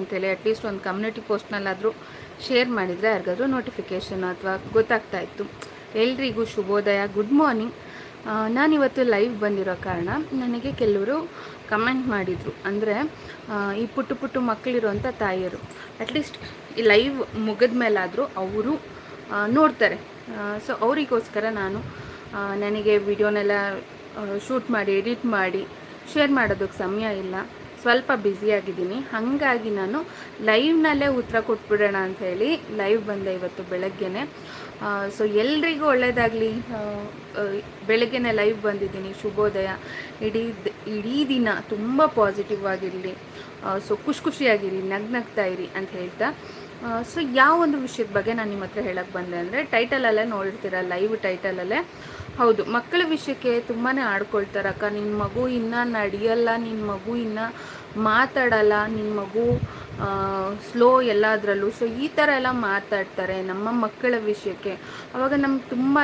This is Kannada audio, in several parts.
ಅಂತೇಳಿ ಅಟ್ಲೀಸ್ಟ್ ಒಂದು ಕಮ್ಯುನಿಟಿ ಪೋಸ್ಟ್ನಲ್ಲಾದರೂ ಶೇರ್ ಮಾಡಿದರೆ ಯಾರಿಗಾದರೂ ನೋಟಿಫಿಕೇಷನ್ ಅಥವಾ ಗೊತ್ತಾಗ್ತಾ ಇತ್ತು. ಎಲ್ರಿಗೂ ಶುಭೋದಯ ಗುಡ್ ಮಾರ್ನಿಂಗ್ ನಾನಿವತ್ತು ಲೈವ್ ಬಂದಿರೋ ಕಾರಣ ನನಗೆ ಕೆಲವರು ಕಮೆಂಟ್ ಮಾಡಿದರು. ಅಂದರೆ ಈ ಪುಟ್ಟ ಪುಟ್ಟು ಮಕ್ಕಳಿರುವಂಥ ತಾಯಿಯರು. ಅಟ್ಲೀಸ್ಟ್ ಈ ಲೈವ್ ಮುಗಿದ ಮೇಲಾದರೂ ಅವರು ನೋಡ್ತಾರೆ. ಸೊ ಅವರಿಗೋಸ್ಕರ ನಾನು ನನಗೆ ವಿಡಿಯೋನೆಲ್ಲ ಶೂಟ್ ಮಾಡಿ ಎಡಿಟ್ ಮಾಡಿ ಶೇರ್ ಮಾಡೋದಕ್ಕೆ ಸಮಯ ಇಲ್ಲ. ಸ್ವಲ್ಪ ಬ್ಯುಸಿಯಾಗಿದ್ದೀನಿ ಹಾಗಾಗಿ ನಾನು ಲೈವ್ನಲ್ಲೇ ಉತ್ತರ ಕೊಟ್ಬಿಡೋಣ ಅಂತ ಹೇಳಿ ಲೈವ್ ಬಂದೆ ಇವತ್ತು ಬೆಳಗ್ಗೆನೆ. ಸೊ ಎಲ್ರಿಗೂ ಒಳ್ಳೆಯದಾಗಲಿ ಬೆಳಗ್ಗೆನೆ ಲೈವ್ ಬಂದಿದ್ದೀನಿ. ಶುಭೋದಯ. ಇಡೀ ಇಡೀ ದಿನ ತುಂಬ ಪಾಸಿಟಿವ್ ಆಗಿರಲಿ. ಸೊ ಖುಷಿ ಖುಷಿಯಾಗಿರಿ ನಗ್ನಗ್ತಾ ಇರಿ ಅಂತ ಹೇಳ್ತಾ. ಸೊ ಯಾವ ಒಂದು ವಿಷಯದ ಬಗ್ಗೆ ನಾನು ನಿಮ್ಮ ಹತ್ರ ಹೇಳಕ್ಕೆ ಬಂದೆ ಅಂದರೆ ಟೈಟಲಲ್ಲೇ ನೋಡಿರ್ತೀರ? ಲೈವ್ ಟೈಟಲಲ್ಲೇ ಹೌದು, ಮಕ್ಕಳ ವಿಷಯಕ್ಕೆ ತುಂಬಾ ಆಡ್ಕೊಳ್ತಾರಕ್ಕ ನಿನ್ನ ಮಗು ಇನ್ನೂ ನಡೆಯಲ್ಲ ನಿನ್ನ ಮಗು ಇನ್ನೂ ಮಾತಾಡಲ್ಲ ನಿನ್ನ ಮಗು ಸ್ಲೋ ಎಲ್ಲದರಲ್ಲೂ. ಸೊ ಈ ಥರ ಎಲ್ಲ ಮಾತಾಡ್ತಾರೆ ನಮ್ಮ ಮಕ್ಕಳ ವಿಷಯಕ್ಕೆ. ಅವಾಗ ನಮ್ಗೆ ತುಂಬಾ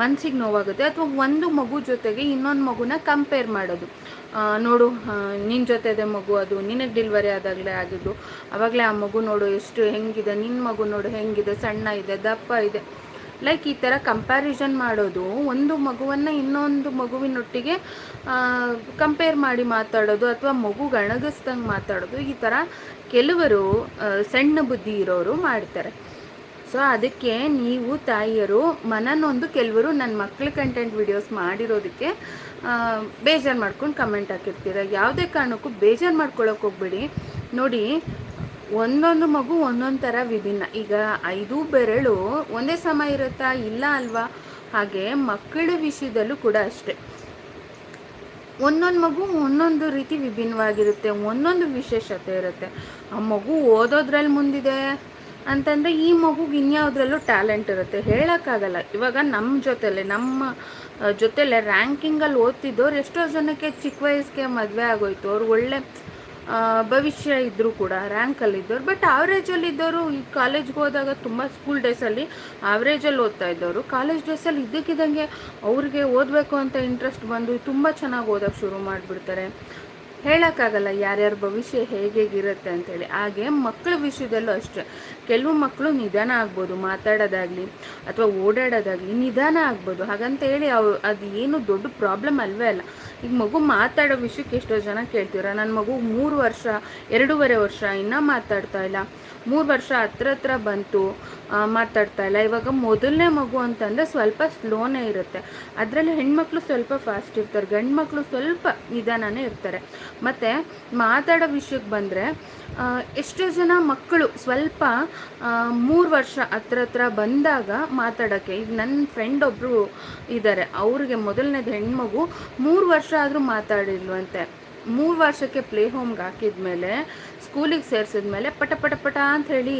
ಮನಸ್ಸಿಗೆ ನೋವಾಗುತ್ತೆ. ಅಥವಾ ಒಂದು ಮಗು ಜೊತೆಗೆ ಇನ್ನೊಂದು ಮಗುನ ಕಂಪೇರ್ ಮಾಡೋದು. ನೋಡು ನಿನ್ನ ಜೊತೆದೆ ಮಗು ಅದು, ನಿನಗೆ ಡೆಲಿವರಿ ಆದಾಗಲೇ ಆಗಿದ್ದು. ಆವಾಗಲೇ ಆ ಮಗು ನೋಡು ಎಷ್ಟು ಹೆಂಗಿದೆ ನಿನ್ನ ಮಗು ನೋಡು ಹೆಂಗಿದೆ, ಸಣ್ಣ ಇದೆ, ದಪ್ಪ ಇದೆ. ಲೈಕ್ ಈ ಥರ ಕಂಪ್ಯಾರಿಸನ್ ಮಾಡೋದು, ಒಂದು ಮಗುವನ್ನು ಇನ್ನೊಂದು ಮಗುವಿನೊಟ್ಟಿಗೆ ಕಂಪೇರ್ ಮಾಡಿ ಮಾತಾಡೋದು ಅಥವಾ ಮಗು ಗಣಗಿಸ್ದಂಗೆ ಮಾತಾಡೋದು, ಈ ಥರ ಕೆಲವರು ಸಣ್ಣ ಬುದ್ಧಿ ಇರೋರು ಮಾಡ್ತಾರೆ. ಸೊ ಅದಕ್ಕೆ ನೀವು ತಾಯಿಯರು, ಮನನೊಂದು ಕೆಲವರು ನನ್ನ ಮಕ್ಕಳ ಕಂಟೆಂಟ್ ವಿಡಿಯೋಸ್ ಮಾಡಿರೋದಕ್ಕೆ ಬೇಜಾರು ಮಾಡ್ಕೊಂಡು ಕಮೆಂಟ್ ಹಾಕಿರ್ತೀರ. ಯಾವುದೇ ಕಾರಣಕ್ಕೂ ಬೇಜಾರು ಮಾಡ್ಕೊಳಕ್ಕೆ ಹೋಗ್ಬೇಡಿ. ನೋಡಿ ಒಂದೊಂದು ಮಗು ಒಂದೊಂದು ಥರ ವಿಭಿನ್ನ. ಈಗ ಐದು ಬೆರಳು ಒಂದೇ ಸಮ ಇರುತ್ತಾ? ಇಲ್ಲ ಅಲ್ವಾ? ಹಾಗೆ ಮಕ್ಕಳ ವಿಷಯದಲ್ಲೂ ಕೂಡ ಅಷ್ಟೇ. ಒಂದೊಂದು ಮಗು ಒಂದೊಂದು ರೀತಿ ವಿಭಿನ್ನವಾಗಿರುತ್ತೆ, ಒಂದೊಂದು ವಿಶೇಷತೆ ಇರುತ್ತೆ. ಆ ಮಗು ಓದೋದ್ರಲ್ಲಿ ಮುಂದಿದೆ ಅಂತಂದರೆ ಈ ಮಗುಗೆ ಇನ್ಯಾವುದ್ರಲ್ಲೂ ಟ್ಯಾಲೆಂಟ್ ಇರುತ್ತೆ. ಹೇಳೋಕ್ಕಾಗಲ್ಲ. ಇವಾಗ ನಮ್ಮ ಜೊತೆಲೆ ನಮ್ಮ, ಜೊತೆಲೆ ರ್ಯಾಂಕಿಂಗಲ್ಲಿ ಓದ್ತಿದ್ದವ್ರು ಎಷ್ಟೋ ಜನಕ್ಕೆ ಚಿಕ್ಕ ವಯಸ್ಸಿಗೆ ಮದುವೆ ಆಗೋಯ್ತು. ಅವ್ರು ಒಳ್ಳೆ ಭವಿಷ್ಯ ಇದ್ದರೂ ಕೂಡ ರ್ಯಾಂಕಲ್ಲಿ ಇದ್ದವರು ಬಟ್ ಆವ್ರೇಜಲ್ಲಿ ಇದ್ದವರು ಈ ಕಾಲೇಜ್ಗೆ ಹೋದಾಗ ತುಂಬ ಸ್ಕೂಲ್ ಡೇಸಲ್ಲಿ ಆವ್ರೇಜಲ್ಲಿ ಓದ್ತಾ ಇದ್ದವರು. ಕಾಲೇಜ್ ಡೇಸಲ್ಲಿ ಇದ್ದಕ್ಕಿದ್ದಂಗೆ ಅವ್ರಿಗೆ ಓದಬೇಕು ಅಂತ ಇಂಟ್ರೆಸ್ಟ್ ಬಂದು ತುಂಬ ಚೆನ್ನಾಗಿ ಓದೋಕ್ಕೆ ಶುರು ಮಾಡಿಬಿಡ್ತಾರೆ. ಹೇಳೋಕ್ಕಾಗಲ್ಲ ಯಾರ್ಯಾರ ಭವಿಷ್ಯ ಹೇಗೇಗಿರುತ್ತೆ ಅಂತೇಳಿ. ಹಾಗೆ ಮಕ್ಕಳ ವಿಷಯದಲ್ಲೂ ಅಷ್ಟೇ. ಕೆಲವು ಮಕ್ಕಳು ನಿಧಾನ ಆಗ್ಬೋದು, ಮಾತಾಡೋದಾಗಲಿ ಅಥವಾ ಓಡಾಡೋದಾಗಲಿ ನಿಧಾನ ಆಗ್ಬೋದು. ಹಾಗಂತ ಹೇಳಿ ಅವು, ಅದು ಏನು ದೊಡ್ಡ ಪ್ರಾಬ್ಲಮ್ ಅಲ್ವೇ ಅಲ್ಲ. ಈಗ ಮಗು ಮಾತಾಡೋ ವಿಷಯಕ್ಕೆ ಎಷ್ಟೋ ಜನ ಕೇಳ್ತೀರ ನನ್ನ ಮಗು ಮೂರು ವರ್ಷ, ಎರಡೂವರೆ ವರ್ಷ, ಇನ್ನೂ ಮಾತಾಡ್ತಾ ಇಲ್ಲ. ಮೂರು ವರ್ಷ ಹತ್ರ ಹತ್ರ ಬಂತು ಮಾತಾಡ್ತಾ ಇಲ್ಲ. ಇವಾಗ ಮೊದಲನೇ ಮಗು ಅಂತಂದರೆ ಸ್ವಲ್ಪ ಸ್ಲೋನೇ ಇರುತ್ತೆ. ಅದರಲ್ಲಿ ಹೆಣ್ಮಕ್ಳು ಸ್ವಲ್ಪ ಫಾಸ್ಟ್ ಇರ್ತಾರೆ. ಗಂಡು ಮಕ್ಕಳು ಸ್ವಲ್ಪ ನಿಧಾನನೇ ಇರ್ತಾರೆ. ಮತ್ತು ಮಾತಾಡೋ ವಿಷಯಕ್ಕೆ ಬಂದರೆ ಎಷ್ಟೋ ಜನ ಮಕ್ಕಳು ಸ್ವಲ್ಪ ಮೂರು ವರ್ಷ ಹತ್ರ ಹತ್ರ ಬಂದಾಗ ಮಾತಾಡೋಕ್ಕೆ ಈಗ ನನ್ನ ಫ್ರೆಂಡ್ ಒಬ್ಬರು ಇದ್ದಾರೆ ಅವ್ರಿಗೆ ಮೊದಲನೇದು ಹೆಣ್ಮಗು ಮೂರು ವರ್ಷ ಆದರೂ ಮಾತಾಡಿಲ್ವಂತೆ. ಮೂರು ವರ್ಷಕ್ಕೆ ಪ್ಲೇ ಹೋಮ್ಗೆ ಹಾಕಿದ್ಮೇಲೆ ಸ್ಕೂಲಿಗೆ ಸೇರಿಸಿದ್ಮೇಲೆ ಪಟ ಪಟ ಪಟ ಅಂತ ಹೇಳಿ,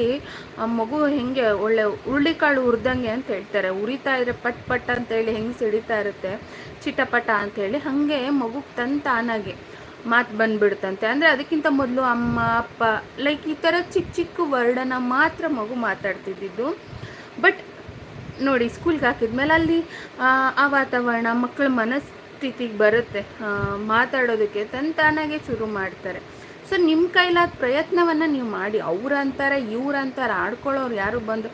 ಆ ಮಗು ಹೆಂಗೆ ಒಳ್ಳೆ ಹುರುಳಿಕಾಳು ಹುರಿದಂಗೆ ಅಂತ ಹೇಳ್ತಾರೆ. ಉರಿತಾ ಇದ್ರೆ ಪಟ್ ಪಟ್ ಅಂತ ಹೇಳಿ ಹೆಂಗೆ ಸಿಡಿತಾ ಇರುತ್ತೆ, ಚಿಟಪಟ ಅಂತ ಹೇಳಿ ಹಾಗೆ ಮಗುಗೆ ತಂತಾನಾಗೆ. ತಾನಾಗೆ ಮಾತು ಬಂದ್ಬಿಡ್ತಂತೆ. ಅಂದರೆ ಅದಕ್ಕಿಂತ ಮೊದಲು ಅಮ್ಮ ಅಪ್ಪ ಲೈಕ್ ಈ ಥರ ಚಿಕ್ಕ ಚಿಕ್ಕ ವರ್ಡನ್ನು ಮಾತ್ರ ಮಗು ಮಾತಾಡ್ತಿದ್ದಿದ್ದು. ಬಟ್ ನೋಡಿ ಸ್ಕೂಲ್ಗೆ ಹಾಕಿದ್ಮೇಲೆ ಅಲ್ಲಿ ಆ, ವಾತಾವರಣ ಮಕ್ಕಳ ಮನಸ್ಥಿತಿಗೆ ಬರುತ್ತೆ. ಮಾತಾಡೋದಕ್ಕೆ ಮಾತಾಡೋದಕ್ಕೆ ತಂತಾನಾಗೆ ಶುರು ಮಾಡ್ತಾರೆ. ಸೊ ನಿಮ್ಮ ಕೈಲಾದ ಪ್ರಯತ್ನವನ್ನು ನೀವು ಮಾಡಿ. ಅವ್ರ ಅಂತಾರೆ ಇವ್ರ ಅಂತಾರೆ ಆಡ್ಕೊಳ್ಳೋರು ಯಾರು ಬಂದು,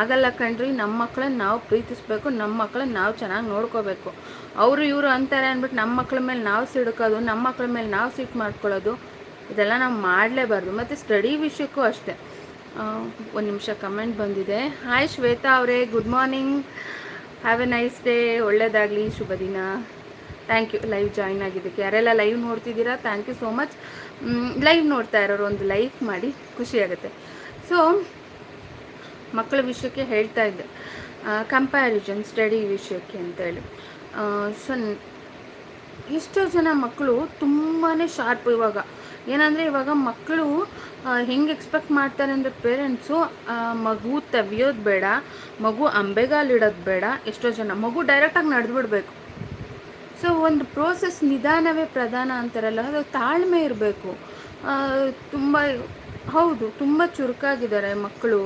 ಆಗಲ್ಲ ಕಣ್ರಿ ನಮ್ಮ ಮಕ್ಕಳನ್ನ ನಾವು ಪ್ರೀತಿಸ್ಬೇಕು ನಮ್ಮ ಮಕ್ಕಳನ್ನ ನಾವು ಚೆನ್ನಾಗಿ ನೋಡ್ಕೋಬೇಕು. ಅವರು ಇವರು ಅಂತಾರೆ ಅಂದ್ಬಿಟ್ಟು ನಮ್ಮ ಮಕ್ಕಳ ಮೇಲೆ ನಾವು ಸಿಡ್ಕೋದು ನಮ್ಮ ಮಕ್ಕಳ ಮೇಲೆ ನಾವು ಸಿಟ್ಟು ಮಾಡ್ಕೊಳ್ಳೋದು, ಇದೆಲ್ಲ ನಾವು ಮಾಡಲೇಬಾರ್ದು. ಮತ್ತು ಸ್ಟಡಿ ವಿಷಯಕ್ಕೂ ಅಷ್ಟೇ. ಒಂದು ನಿಮಿಷ ಕಮೆಂಟ್ ಬಂದಿದೆ. ಹಾಯ್ ಶ್ವೇತಾ ಅವರೇ, good morning. Have a nice day ಒಳ್ಳೆಯದಾಗಲಿ ಶುಭ ದಿನ. ಥ್ಯಾಂಕ್ ಯು ಲೈವ್ ಜಾಯ್ನ್ ಆಗಿದ್ದಕ್ಕೆ. ಯಾರೆಲ್ಲ ಲೈವ್ ನೋಡ್ತಿದ್ದೀರಾ thank you so much live ನೋಡ್ತಾ ಇರೋರು ಒಂದು ಲೈಕ್ ಮಾಡಿ ಖುಷಿಯಾಗುತ್ತೆ ಸೊ ಮಕ್ಕಳ ವಿಷಯಕ್ಕೆ ಹೇಳ್ತಾ ಇದ್ದೆ. ಕಂಪ್ಯಾರಿಸನ್ ಸ್ಟಡಿ ವಿಷಯಕ್ಕೆ ಅಂತೇಳಿ ಸೊ ಎಷ್ಟೋ ಜನ ಮಕ್ಕಳು ತುಂಬಾ ಶಾರ್ಪ್ ಇವಾಗ. ಏನಂದರೆ ಇವಾಗ ಮಕ್ಕಳು ಹೆಂಗೆ ಎಕ್ಸ್ಪೆಕ್ಟ್ ಮಾಡ್ತಾರೆ ಅಂದರೆ ಪೇರೆಂಟ್ಸು ಮಗು ತೆವಿಯೋದು ಬೇಡ, ಮಗು ಅಂಬೆಗಾಲಿಡೋದು ಬೇಡ, ಎಷ್ಟೋ ಜನ. ಮಗು ಡೈರೆಕ್ಟಾಗಿ ನಡೆದ್ಬಿಡ್ಬೇಕು. ಸೊ ಒಂದು ಪ್ರೋಸೆಸ್ ನಿಧಾನವೇ ಪ್ರಧಾನ ಅಂತಾರಲ್ಲ, ಅದು ತಾಳ್ಮೆ ಇರಬೇಕು. ತುಂಬ, ಹೌದು, ತುಂಬ ಚುರುಕಾಗಿದ್ದಾರೆ ಮಕ್ಕಳು.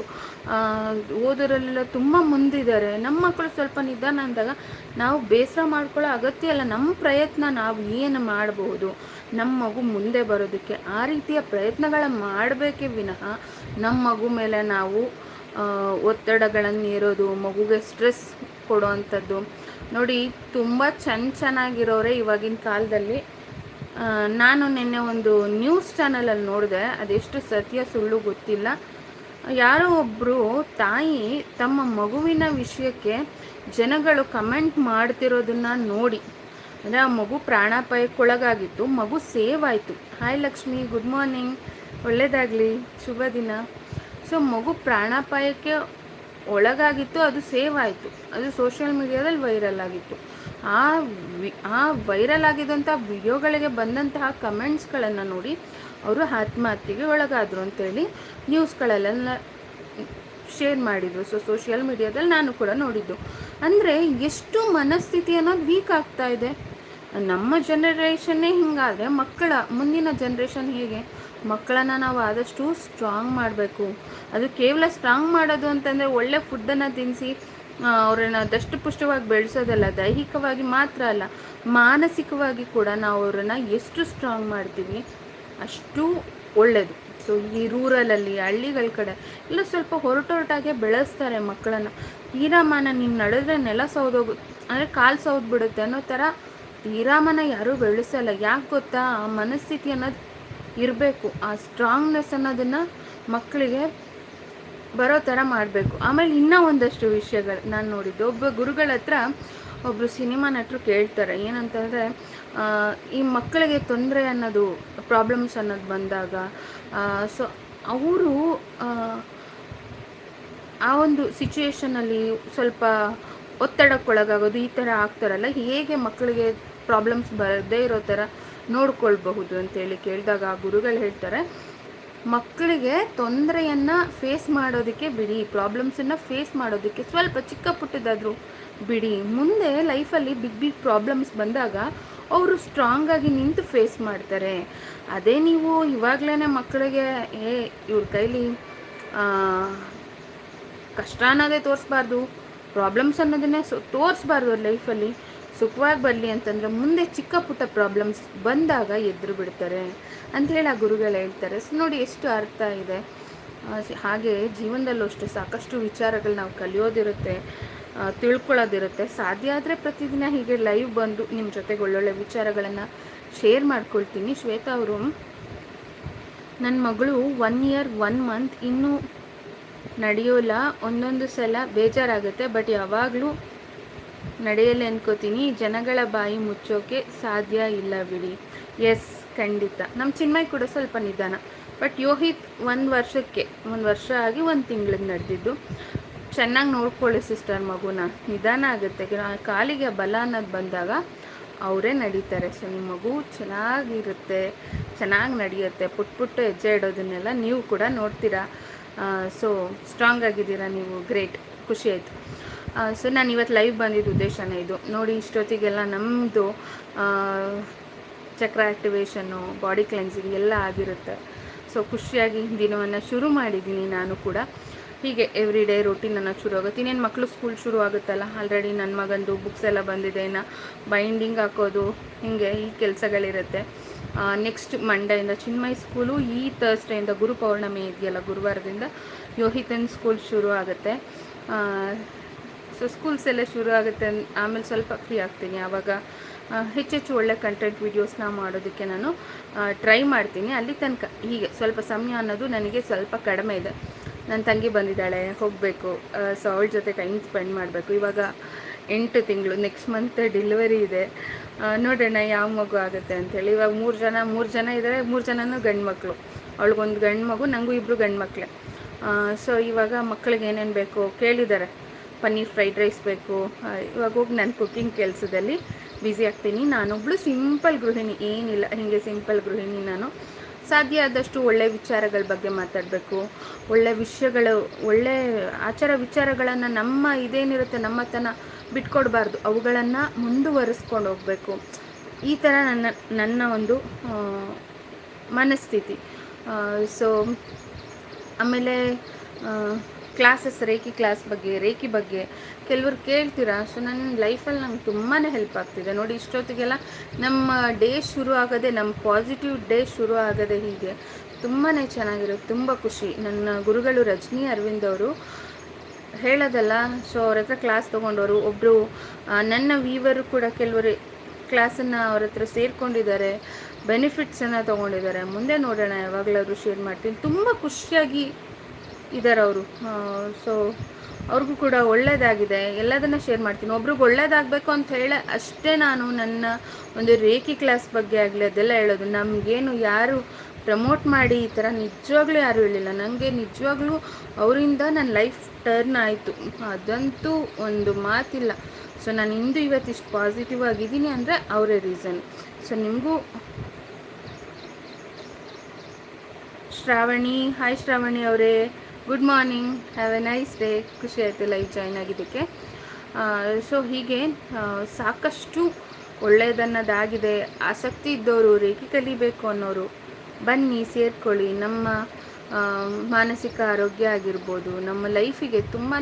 ಓದೋರಲ್ಲೆಲ್ಲ ತುಂಬ ಮುಂದಿದ್ದಾರೆ. ನಮ್ಮ ಮಕ್ಕಳು ಸ್ವಲ್ಪ ನಿಧಾನ ಅಂದಾಗ ನಾವು ಬೇಸರ ಮಾಡ್ಕೊಳ್ಳೋ ಅಗತ್ಯ ಇಲ್ಲ. ನಮ್ಮ ಪ್ರಯತ್ನ ನಾವು ಏನು ಮಾಡಬಹುದು ನಮ್ಮ ಮಗು ಮುಂದೆ ಬರೋದಕ್ಕೆ ಆ ರೀತಿಯ ಪ್ರಯತ್ನಗಳ ಮಾಡಬೇಕೇ ವಿನಃ ನಮ್ಮ ಮಗು ಮೇಲೆ ನಾವು ಒತ್ತಡಗಳನ್ನು ಇರೋದು ಮಗುಗೆ ಸ್ಟ್ರೆಸ್ ಕೊಡೋವಂಥದ್ದು ನೋಡಿ, ತುಂಬ ಚೆನ್ನ ಚೆನ್ನಾಗಿರೋರೆ ಇವಾಗಿನ ಕಾಲದಲ್ಲಿ. ನಾನು ನಿನ್ನೆ ಒಂದು ನ್ಯೂಸ್ ಚಾನಲಲ್ಲಿ ನೋಡಿದೆ, ಅದೆಷ್ಟು ಸತ್ಯ ಸುಳ್ಳು ಗೊತ್ತಿಲ್ಲ. ಯಾರೋ ಒಬ್ಬರು ತಾಯಿ ತಮ್ಮ ಮಗುವಿನ ವಿಷಯಕ್ಕೆ ಜನಗಳು ಕಮೆಂಟ್ ಮಾಡ್ತಿರೋದನ್ನ ನೋಡಿ. ಅಂದರೆ ಆ ಮಗು ಪ್ರಾಣಾಪಾಯಕ್ಕೊಳಗಾಗಿತ್ತು, ಮಗು ಸೇವ್ ಆಯಿತು. ಹಾಯ್ ಲಕ್ಷ್ಮಿ ಗುಡ್ ಮಾರ್ನಿಂಗ್ ಒಳ್ಳೆಯದಾಗಲಿ ಶುಭ ದಿನ. ಸೊ ಮಗು ಪ್ರಾಣಾಪಾಯಕ್ಕೆ ಒಳಗಾಗಿತ್ತು, ಅದು ಸೇವ್ ಆಯಿತು. ಅದು ಸೋಷಿಯಲ್ ಮೀಡಿಯಾದಲ್ಲಿ ವೈರಲ್ ಆಗಿತ್ತು. ಆ ವಿ, ಆ ವೈರಲ್ ಆಗಿದ್ದಂಥ ವಿಡಿಯೋಗಳಿಗೆ ಬಂದಂತಹ ಕಮೆಂಟ್ಸ್ಗಳನ್ನು ನೋಡಿ ಅವರು ಆತ್ಮಹತ್ಯೆಗೆ ಒಳಗಾದರು ಅಂತೇಳಿ ನ್ಯೂಸ್ಗಳೆಲ್ಲ ಶೇರ್ ಮಾಡಿದರು. ಸೊ ಸೋಷಿಯಲ್ ಮೀಡಿಯಾದಲ್ಲಿ ನಾನು ಕೂಡ ನೋಡಿದ್ದು. ಅಂದರೆ ಎಷ್ಟು ಮನಸ್ಥಿತಿ ಅನ್ನೋದು ವೀಕ್ ಆಗ್ತಾ ಇದೆ. ನಮ್ಮ ಜನ್ರೇಷನ್ನೇ ಹಿಂಗಾದರೆ ಮಕ್ಕಳ, ಮುಂದಿನ ಜನ್ರೇಷನ್ ಹೇಗೆ? ಮಕ್ಕಳನ್ನು ನಾವು ಆದಷ್ಟು ಸ್ಟ್ರಾಂಗ್ ಮಾಡಬೇಕು. ಅದು ಕೇವಲ ಸ್ಟ್ರಾಂಗ್ ಮಾಡೋದು ಅಂತಂದರೆ ಒಳ್ಳೆ ಫುಡ್ಡನ್ನು ತಿನ್ನಿಸಿ ಅವರನ್ನು ದಷ್ಟಪುಷ್ಟವಾಗಿ ಬೆಳೆಸೋದಲ್ಲ, ದೈಹಿಕವಾಗಿ ಮಾತ್ರ ಅಲ್ಲ, ಮಾನಸಿಕವಾಗಿ ಕೂಡ ನಾವು ಅವರನ್ನು ಎಷ್ಟು ಸ್ಟ್ರಾಂಗ್ ಮಾಡ್ತೀವಿ ಅಷ್ಟು ಒಳ್ಳೆಯದು ಸೊ ಈ ರೂರಲಲ್ಲಿ, ಹಳ್ಳಿಗಳ ಕಡೆ ಎಲ್ಲ ಸ್ವಲ್ಪ ಹೊರಟೊರಟಾಗೆ ಬೆಳೆಸ್ತಾರೆ ಮಕ್ಕಳನ್ನು. ತೀರಾಮಾನ ನೀನು ನಡೆದ್ರೆ ನೆಲ ಸೌದೋಗು ಅಂದರೆ ಕಾಲು ಸೌದ್ಬಿಡುತ್ತೆ ಅನ್ನೋ ಥರ ತೀರಾಮನ ಯಾರೂ ಬೆಳೆಸಲ್ಲ. ಯಾಕೆ ಗೊತ್ತಾ? ಆ ಮನಸ್ಥಿತಿ ಅನ್ನೋದು ಇರಬೇಕು. ಆ ಸ್ಟ್ರಾಂಗ್ನೆಸ್ ಅನ್ನೋದನ್ನು ಮಕ್ಕಳಿಗೆ ಬರೋ ಥರ ಮಾಡಬೇಕು. ಆಮೇಲೆ ಇನ್ನೂ ಒಂದಷ್ಟು ವಿಷಯಗಳು ನಾನು ನೋಡಿದ್ದು. ಒಬ್ಬ ಗುರುಗಳ ಹತ್ರ ಒಬ್ಬರು ಸಿನಿಮಾ ನಟರು ಕೇಳ್ತಾರೆ. ಏನಂತಂದರೆ ಈ ಮಕ್ಕಳಿಗೆ ತೊಂದರೆ ಅನ್ನೋದು ಪ್ರಾಬ್ಲಮ್ಸ್ ಅನ್ನೋದು ಬಂದಾಗ ಸೊ ಅವರು, ಆ ಒಂದು ಸಿಚುವೇಶನಲ್ಲಿ ಸ್ವಲ್ಪ ಒತ್ತಡಕ್ಕೊಳಗಾಗೋದು, ಈ ಥರ ಆಗ್ತಾರಲ್ಲ, ಹೇಗೆ ಮಕ್ಕಳಿಗೆ ಪ್ರಾಬ್ಲಮ್ಸ್ ಬರದೇ ಇರೋ ಥರ ನೋಡ್ಕೊಳ್ಬಹುದು ಅಂತೇಳಿ ಕೇಳಿದಾಗ ಆ ಗುರುಗಳು ಹೇಳ್ತಾರೆ, ಮಕ್ಕಳಿಗೆ ತೊಂದರೆಯನ್ನು ಫೇಸ್ ಮಾಡೋದಕ್ಕೆ ಬಿಡಿ ಪ್ರಾಬ್ಲಮ್ಸನ್ನು ಫೇಸ್ ಮಾಡೋದಕ್ಕೆ ಸ್ವಲ್ಪ ಚಿಕ್ಕ ಪುಟ್ಟದಾದರೂ ಬಿಡಿ. ಮುಂದೆ ಲೈಫಲ್ಲಿ ಬಿಗ್ ಬಿಗ್ ಪ್ರಾಬ್ಲಮ್ಸ್ ಬಂದಾಗ ಅವರು ಸ್ಟ್ರಾಂಗಾಗಿ ನಿಂತು ಫೇಸ್ ಮಾಡ್ತಾರೆ. ಅದೇ ನೀವು ಇವಾಗಲೇ ಮಕ್ಕಳಿಗೆ, ಏ, ಇವ್ರ ಕೈಲಿ ಕಷ್ಟ ಅನ್ನೋದೇ ತೋರಿಸ್ಬಾರ್ದು ಪ್ರಾಬ್ಲಮ್ಸ್ ಅನ್ನೋದನ್ನೇ ಸೊ, ತೋರಿಸ್ಬಾರ್ದು ಅವ್ರ ಲೈಫಲ್ಲಿ ಸುಖವಾಗಿ ಬರಲಿ ಅಂತಂದರೆ ಮುಂದೆ ಚಿಕ್ಕ ಪುಟ್ಟ ಪ್ರಾಬ್ಲಮ್ಸ್ ಬಂದಾಗ ಎದುರು ಬಿಡ್ತಾರೆ. ಅಂಥೇಳಿ ಆ ಗುರುಗಳು ಹೇಳ್ತಾರೆ. ಸೊ ನೋಡಿ ಎಷ್ಟು ಅರ್ಥ ಇದೆ. ಹಾಗೆ ಜೀವನದಲ್ಲೂ ಅಷ್ಟು ಸಾಕಷ್ಟು ವಿಚಾರಗಳು ನಾವು ಕಲಿಯೋದಿರುತ್ತೆ ತಿಳ್ಕೊಳ್ಳೋದಿರುತ್ತೆ. ಸಾಧ್ಯ ಆದರೆ ಪ್ರತಿದಿನ ಹೀಗೆ ಲೈವ್ ಬಂದು ನಿಮ್ಮ ಜೊತೆಗೆ ಒಳ್ಳೊಳ್ಳೆ ವಿಚಾರಗಳನ್ನು ಶೇರ್ ಮಾಡ್ಕೊಳ್ತೀನಿ. ಶ್ವೇತಾ ಅವರು ನನ್ನ ಮಗಳು ಒನ್ ಇಯರ್ ಒನ್ ಮಂತ್ ಇನ್ನೂ ನಡೆಯೋಲ್ಲ. ಒಂದೊಂದು ಸಲ ಬೇಜಾರಾಗುತ್ತೆ. ಬಟ್ ಯಾವಾಗಲೂ ನಡೆಯಲಿ ಅನ್ಕೋತೀನಿ. ಜನಗಳ ಬಾಯಿ ಮುಚ್ಚೋಕೆ ಸಾಧ್ಯ ಇಲ್ಲ ಬಿಡಿ. ಎಸ್ ಖಂಡಿತ. ನಮ್ಮ ಚಿನ್ಮಯ್ ಕೂಡ ಸ್ವಲ್ಪ ನಿಧಾನ. ಬಟ್ ಯೋಹಿತ್ ಒಂದು ವರ್ಷಕ್ಕೆ, ಒಂದು ವರ್ಷ ಆಗಿ ಒಂದು ತಿಂಗಳಿಗೆ ನಡೆದಿದ್ದು. ಚೆನ್ನಾಗಿ ನೋಡ್ಕೊಳ್ಳಿ ಸಿಸ್ಟರ್ ಮಗುನ. ನಿಧಾನ ಆಗುತ್ತೆ. ಕಾಲಿಗೆ ಬಲ ಅನ್ನೋದು ಬಂದಾಗ ಅವರೇ ನಡೀತಾರೆ. ಸೊ ನಿಮ್ಮ ಮಗು ಚೆನ್ನಾಗಿರುತ್ತೆ. ಚೆನ್ನಾಗಿ ನಡೆಯುತ್ತೆ. ಪುಟ್ ಪುಟ್ಟ ಹೆಜ್ಜೆ ಇಡೋದನ್ನೆಲ್ಲ ನೀವು ಕೂಡ ನೋಡ್ತೀರಾ? ಸೊ ಸ್ಟ್ರಾಂಗ್ ಆಗಿದ್ದೀರಾ ನೀವು. ಗ್ರೇಟ್ ಖುಷಿ ಆಯಿತು. ಸೊ ನಾನು ಇವತ್ತು ಲೈವ್ ಬಂದಿದ್ದ ಉದ್ದೇಶನೇ ಇದು. ನೋಡಿ, ಇಷ್ಟೊತ್ತಿಗೆಲ್ಲ ನಮ್ಮದು ಚಕ್ರ ಆ್ಯಕ್ಟಿವೇಶನ್ನು ಬಾಡಿ ಕ್ಲೆನ್ಸಿಂಗ್ ಎಲ್ಲ ಆಗಿರುತ್ತೆ. ಸೊ ಖುಷಿಯಾಗಿ ದಿನವನ್ನು ಶುರು ಮಾಡಿದ್ದೀನಿ ನಾನು ಕೂಡ. ಹೀಗೆ ಎವ್ರಿ ಡೇ ರೊಟೀನನ್ನು ಶುರು ಆಗುತ್ತೆ ಇನ್ನೇನು ಮಕ್ಕಳು ಸ್ಕೂಲ್ ಶುರು ಆಗುತ್ತಲ್ಲ ಆಲ್ರೆಡಿ ನನ್ನ ಮಗಂದು ಬುಕ್ಸ್ ಎಲ್ಲ ಬಂದಿದೆ. ಇನ್ನು ಬೈಂಡಿಂಗ್ ಹಾಕೋದು, ಹೀಗೆ ಈ ಕೆಲಸಗಳಿರುತ್ತೆ. ನೆಕ್ಸ್ಟ್ ಮಂಡೆಯಿಂದ ಚಿನ್ಮಯ್ ಸ್ಕೂಲು ಈ ತರ್ಸ್ಡೇಯಿಂದ ಗುರು ಪೌರ್ಣಮಿ ಇದೆಯಲ್ಲ ಗುರುವಾರದಿಂದ ಯೋಹಿತನ್ ಸ್ಕೂಲ್ ಶುರು ಆಗುತ್ತೆ ಸೊ ಸ್ಕೂಲ್ಸ್ ಎಲ್ಲ ಶುರು ಆಗುತ್ತೆ ಆಮೇಲೆ ಸ್ವಲ್ಪ ಫ್ರೀ ಆಗ್ತೀನಿ. ಆವಾಗ ಹೆಚ್ಚೆಚ್ಚು ಒಳ್ಳೆ ಕಂಟೆಂಟ್ ವೀಡಿಯೋಸ್ನ ಮಾಡೋದಕ್ಕೆ ನಾನು ಟ್ರೈ ಮಾಡ್ತೀನಿ. ಅಲ್ಲಿ ತನಕ, ಹೀಗೆ ಸ್ವಲ್ಪ ಸಮಯ ಅನ್ನೋದು ನನಗೆ ಸ್ವಲ್ಪ ಕಡಿಮೆ ಇದೆ. ನನ್ನ ತಂಗಿ ಬಂದಿದ್ದಾಳೆ, ಹೋಗಬೇಕು. ಸೊ ಅವಳ ಜೊತೆ ಟೈಮ್ ಸ್ಪೆಂಡ್ ಮಾಡಬೇಕು. ಇವಾಗ ಎಂಟು ತಿಂಗಳು ನೆಕ್ಸ್ಟ್ ಮಂತ್ ಡೆಲಿವರಿ ಇದೆ. ನೋಡೋಣ ಯಾವ ಮಗು ಆಗುತ್ತೆ ಅಂಥೇಳಿ ಇವಾಗ ಮೂರು ಜನ ಮೂರು ಜನ ಇದ್ದಾರೆ ಮೂರು ಜನನೂ ಗಂಡು ಮಕ್ಕಳು ಅವಳಿಗೊಂದು ಗಂಡು ಮಗು ನನಗೂ ಇಬ್ಬರು ಗಂಡು ಮಕ್ಕಳೇ ಸೊ ಇವಾಗ ಮಕ್ಕಳಿಗೆ ಏನೇನು ಬೇಕು ಕೇಳಿದ್ದಾರೆ. ಪನ್ನೀರ್ ಫ್ರೈಡ್ ರೈಸ್ ಬೇಕು. ಇವಾಗ ಹೋಗಿ ನಾನು ಕುಕ್ಕಿಂಗ್ ಕೆಲಸದಲ್ಲಿ ಬ್ಯುಸಿ ಆಗ್ತೀನಿ. ನಾನೊಬ್ಬಳು ಸಿಂಪಲ್ ಗೃಹಿಣಿ, ಏನಿಲ್ಲ, ಹೀಗೆ ಸಿಂಪಲ್ ಗೃಹಿಣಿ ನಾನು. ಸಾಧ್ಯ ಆದಷ್ಟು ಒಳ್ಳೆ ವಿಚಾರಗಳ ಬಗ್ಗೆ ಮಾತಾಡಬೇಕು. ಒಳ್ಳೆ ವಿಷಯಗಳು, ಒಳ್ಳೆ ಆಚಾರ ವಿಚಾರಗಳನ್ನು ನಮ್ಮ ಇದೇನಿರುತ್ತೆ ನಮ್ಮತನ ಬಿಟ್ಕೊಡ್ಬಾರ್ದು. ಅವುಗಳನ್ನು ಮುಂದುವರಿಸ್ಕೊಂಡು ಹೋಗಬೇಕು. ಈ ಥರ ನನ್ನ ನನ್ನ ಒಂದು ಮನಸ್ಥಿತಿ. ಸೊ ಆಮೇಲೆ ಕ್ಲಾಸಸ್ ರೇಖಿ ಕ್ಲಾಸ್ ಬಗ್ಗೆ ರೇಖಿ ಬಗ್ಗೆ ಕೆಲವರು ಕೇಳ್ತೀರಾ? ಸೊ ನನ್ನ ಲೈಫಲ್ಲಿ ನಂಗೆ ತುಂಬಾ ಹೆಲ್ಪ್ ಆಗ್ತಿದೆ. ನೋಡಿ, ಇಷ್ಟೊತ್ತಿಗೆಲ್ಲ ನಮ್ಮ ಡೇ ಶುರು ಆಗೋದೆ ನಮ್ಮ ಪಾಸಿಟಿವ್ ಡೇ ಶುರು ಆಗೋದೆ ಹೀಗೆ ತುಂಬಾ ಚೆನ್ನಾಗಿರೋದು. ತುಂಬ ಖುಷಿ. ನನ್ನ ಗುರುಗಳು ರಜನಿ ಅರವಿಂದ್ ಅವರು ಹೇಳೋದಲ್ಲ ಸೊ ಅವ್ರ ಹತ್ರ ಕ್ಲಾಸ್ ತೊಗೊಂಡವರು ಒಬ್ಬರು ನನ್ನ ವೀವರು ಕೂಡ ಕೆಲವರು ಕ್ಲಾಸನ್ನು ಅವ್ರ ಹತ್ರ ಸೇರ್ಕೊಂಡಿದ್ದಾರೆ ಬೆನಿಫಿಟ್ಸನ್ನು ತೊಗೊಂಡಿದ್ದಾರೆ. ಮುಂದೆ ನೋಡೋಣ, ಯಾವಾಗಲಾದರೂ ಶೇರ್ ಮಾಡ್ತೀನಿ. ತುಂಬ ಖುಷಿಯಾಗಿ ಇದ್ದಾರೆ ಅವರು ಸೊ ಅವ್ರಿಗೂ ಕೂಡ ಒಳ್ಳೆಯದಾಗಿದೆ ಎಲ್ಲದನ್ನು ಶೇರ್ ಮಾಡ್ತೀನಿ. ಒಬ್ರಿಗೆ ಒಳ್ಳೇದಾಗಬೇಕು ಅಂತ ಹೇಳ ಅಷ್ಟೇ ನಾನು ನನ್ನ ಒಂದು ರೇಖಿ ಕ್ಲಾಸ್ ಬಗ್ಗೆ ಆಗಲಿ ಅದೆಲ್ಲ ಹೇಳೋದು. ನಮಗೇನು ಯಾರು ಪ್ರಮೋಟ್ ಮಾಡಿ ಈ ಥರ ನಿಜವಾಗ್ಲೂ ಯಾರೂ ಹೇಳಿಲ್ಲ ನನಗೆ ನಿಜವಾಗ್ಲೂ ಅವರಿಂದ ನನ್ನ ಲೈಫ್ ಟರ್ನ್ ಆಯಿತು. ಅದಂತೂ ಒಂದು ಮಾತಿಲ್ಲ. ಸೊ ನಾನು ಇಂದು ಇವತ್ತಿಷ್ಟು ಪಾಸಿಟಿವ್ ಆಗಿದ್ದೀನಿ ಅಂದರೆ ಅವರೇ ರೀಸನ್ ಸೊ ನಿಮಗೂ ಶ್ರಾವಣಿ ಹಾಯ್ ಶ್ರಾವಣಿ ಅವರೇ. Good morning have a nice day ಖುಷಿ ಆಯಿತು ಲೈವ್ ಜಾಯ್ನ್ ಆಗಿದ್ದಕ್ಕೆ. ಸೊ ಹೀಗೆ ಸಾಕಷ್ಟು ಒಳ್ಳೆಯದನ್ನದಾಗಿದೆ. ಆಸಕ್ತಿ ಇದ್ದವರು ರೇಖೆ ಕಲಿಬೇಕು ಅನ್ನೋರು, ಬನ್ನಿ, ಸೇರ್ಕೊಳ್ಳಿ. ನಮ್ಮ ಮಾನಸಿಕ ಆರೋಗ್ಯ ಆಗಿರ್ಬೋದು, ನಮ್ಮ ಲೈಫಿಗೆ ತುಂಬಾ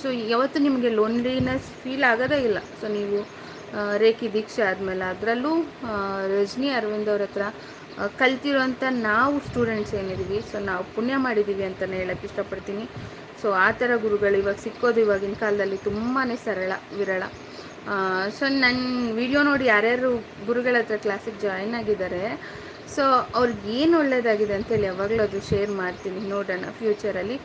ಸೊ ಯಾವತ್ತು ನಿಮಗೆ ಲೋನ್ಲಿನೆಸ್ ಫೀಲ್ ಆಗೋದೇ ಇಲ್ಲ. ಸೊ ನೀವು ರೇಖಿ ದೀಕ್ಷೆ ಆದಮೇಲೆ, ಅದರಲ್ಲೂ ರಜನಿ ಅರವಿಂದ್ ಅವ್ರ ಹತ್ರ ಕಲ್ತಿರೋಂಥ ನಾವು ಸ್ಟೂಡೆಂಟ್ಸ್ ಏನಿದ್ದೀವಿ ಸೊ ನಾವು ಪುಣ್ಯ ಮಾಡಿದ್ದೀವಿ ಅಂತಲೇ ಹೇಳೋಕ್ಕೆ ಇಷ್ಟಪಡ್ತೀನಿ. ಸೊ ಆ ಥರ ಗುರುಗಳು ಇವಾಗ ಸಿಕ್ಕೋದು ಇವಾಗಿನ ಕಾಲದಲ್ಲಿ ತುಂಬಾ ಸರಳ, ವಿರಳ. ಸೊ ನನ್ನ ವಿಡಿಯೋ ನೋಡಿ ಯಾರ್ಯಾರು ಗುರುಗಳ ಹತ್ರ ಕ್ಲಾಸಿಗೆ ಜಾಯಿನ್ ಆಗಿದ್ದಾರೆ ಸೊ ಅವ್ರಿಗೆ ಏನು ಒಳ್ಳೆಯದಾಗಿದೆ ಅಂತೇಳಿ ಯಾವಾಗಲೂ ಅದು ಶೇರ್ ಮಾಡ್ತೀನಿ, ನೋಡೋಣ ಫ್ಯೂಚರಲ್ಲಿ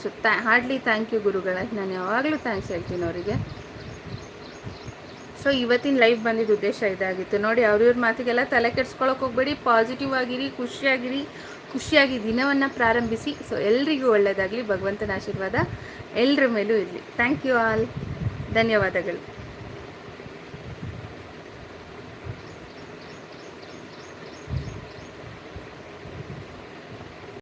ಸೊ ತ್ಯಾ ಹಾರ್ಡ್ಲಿ ಥ್ಯಾಂಕ್ ಯು ಗುರುಗಳ ನಾನು ಯಾವಾಗಲೂ ಥ್ಯಾಂಕ್ಸ್ ಹೇಳ್ತೀನಿ ಅವರಿಗೆ. ಸೊ ಇವತ್ತಿನ ಲೈಫ್ ಬಂದಿದ್ದ ಉದ್ದೇಶ ಇದಾಗಿತ್ತು. ನೋಡಿ ಅವ್ರಿವ್ರ ಮಾತಿಗೆಲ್ಲ ತಲೆ ಕೆಡ್ಸ್ಕೊಳಕ್ಕೆ ಹೋಗ್ಬೇಡಿ ಪಾಸಿಟಿವ್ ಆಗಿರಿ, ಖುಷಿಯಾಗಿರಿ, ಖುಷಿಯಾಗಿ ದಿನವನ್ನು ಪ್ರಾರಂಭಿಸಿ. ಸೊ ಎಲ್ರಿಗೂ ಒಳ್ಳೆಯದಾಗಲಿ ಭಗವಂತನ ಆಶೀರ್ವಾದ ಎಲ್ಲರ ಮೇಲೂ ಇರಲಿ. ಥ್ಯಾಂಕ್ ಯು ಆಲ್ ಧನ್ಯವಾದಗಳು.